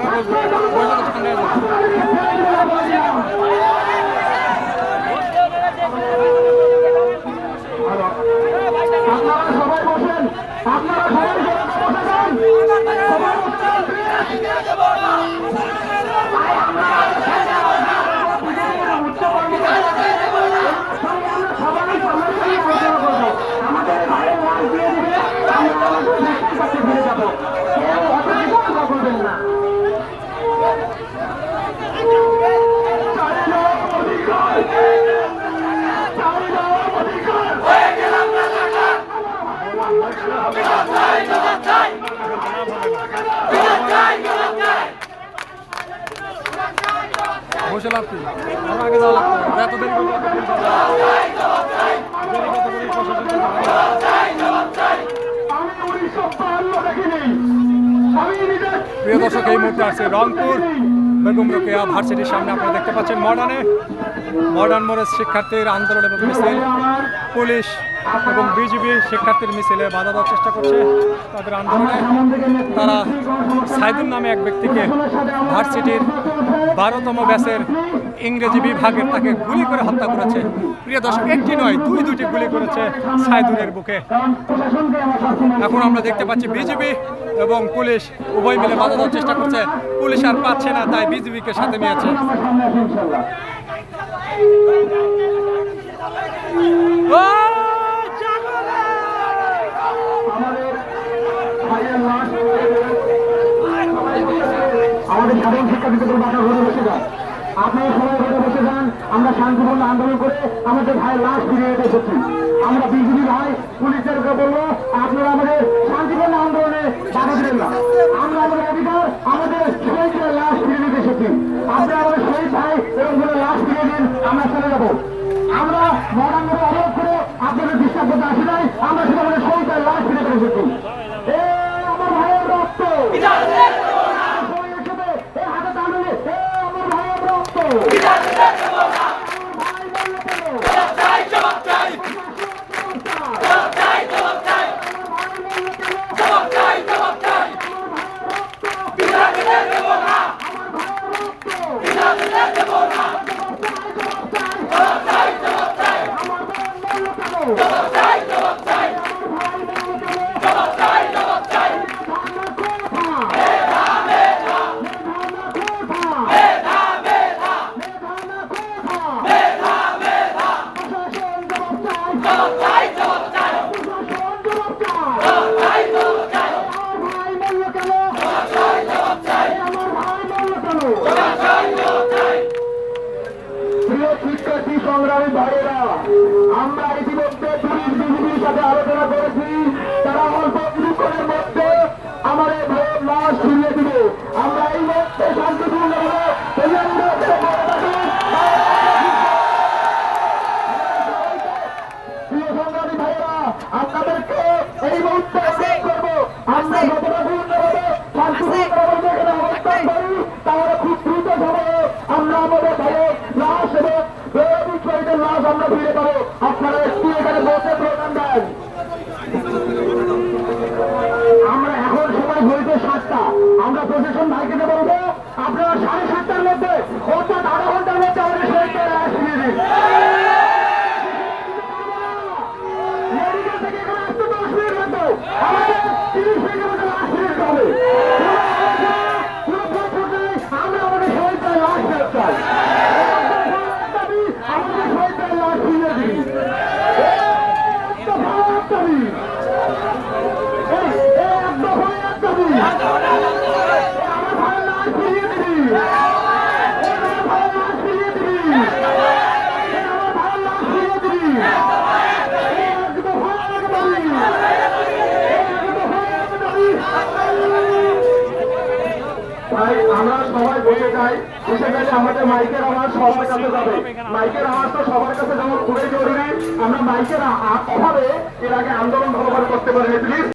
ঠান্ডা হয়ে যাবে আপনারা সবাই বসেন আপনারা সবাই বসে যান আমাদের ভাইয়ের লাশ দিয়ে দিবে আমরা আমাদের দেশের কাছে ফিরে যাব কেউ অত কিছু করবেন না চাই না অধিকার চাই না অধিকার বসে লাভ কি আগে যাওয়া প্রিয় দর্শক এই মুহূর্তে আছে রংপুর বেগম রোকেয়া ভার্সিটির সামনে আপনারা দেখতে পাচ্ছেন মডার্নে মডার্ন মোড়ের শিক্ষার্থীর আন্দোলন এবং মিছিল পুলিশ এবং বিজিবি শিক্ষার্থীর মিছিলে বাধা দেওয়ার চেষ্টা করছে তাদের আন্দোলনে তারা সাইদুল নামে এক ব্যক্তিকে ভার্সিটির বারোতম ব্যাচের ইংরেজি বিভাগের তাকে গুলি করে হত্যা করেছে। প্রিয় দর্শক, একটি নয়, দুই দুটি গুলি করেছে সাইদুলের বুকে। এখন আমরা দেখতে পাচ্ছি বিজেপি এবং পুলিশ উভয় মিলে বাধা দেওয়ার চেষ্টা করছে। পুলিশ আর পাচ্ছে না, তাই বিজেপিকে সাথে নিয়েছে। আমার সামনে আসুন ইনশাল্লাহ আমাদের ভাইয়ের লাশ আমাদের সাধারণ শিক্ষার্থীদের বাসা ঘরে বসে যান। আপনারা সবাই ঘরে বসে যান, আমরা শান্তিপূর্ণ আন্দোলন করে আমাদের ভাইয়ের লাশ ফিরিয়ে এসেছি আমরা বিজেপি ভাই, পুলিশদেরকে বলব, আপনারা আমাদের শান্তিপূর্ণ আন্দোলনে বাধা দিবেন না। আমরা আমাদের অধিকার, আমাদের শহীদের লাশ ফিরিয়ে দিতে এসেছি। আপনারা আমাদের শহীদ ভাই এবং বোনের লাশ ফিরিয়ে দিন আমরা চলে যাব। আমরা মোড়ে অবরোধ করে আপনাদের ডিস্টার্ব করতে আসি নাই, আমরা শুধু আমাদের শহীদের লাশ ফিরে করে এসেছি এ আমার ভাইয়ের রক্ত সবাই একসাথে, এ হাতে তালি, এ আমার ভাইয়ের রক্ত আমার ভাই বলল কেন? প্রিয় শিক্ষার্থী সংগ্রামী ভাইয়েরা আমরা ইতিমধ্যে পুলিশ বিজিবির সাথে আলোচনা করেছি। তারা অল্প কিছুক্ষণের মধ্যে শহীদের লাশ আমরা ফিরে পাবো। আপনারা একটু এখানে বসে প্রদান দেন। আমরা এখন সময় ঘড়িতে সাতটা। আমরা প্রশাসন ভাইকে বলব আপনারা সাড়ে সাতটার মধ্যে, অর্থাৎ আধা ঘণ্টার মধ্যে আমাদের শহীদদের লাশ ফিরিয়ে দিন। মিনিট আমাদের তিরিশ মিনিটের আমাদের মাইকের আওয়াজ সবার মাইকের আওয়াজ তো সবার আমরা মাইকের আন্দোলন ভালোভাবে করতে পারেন। প্লিজ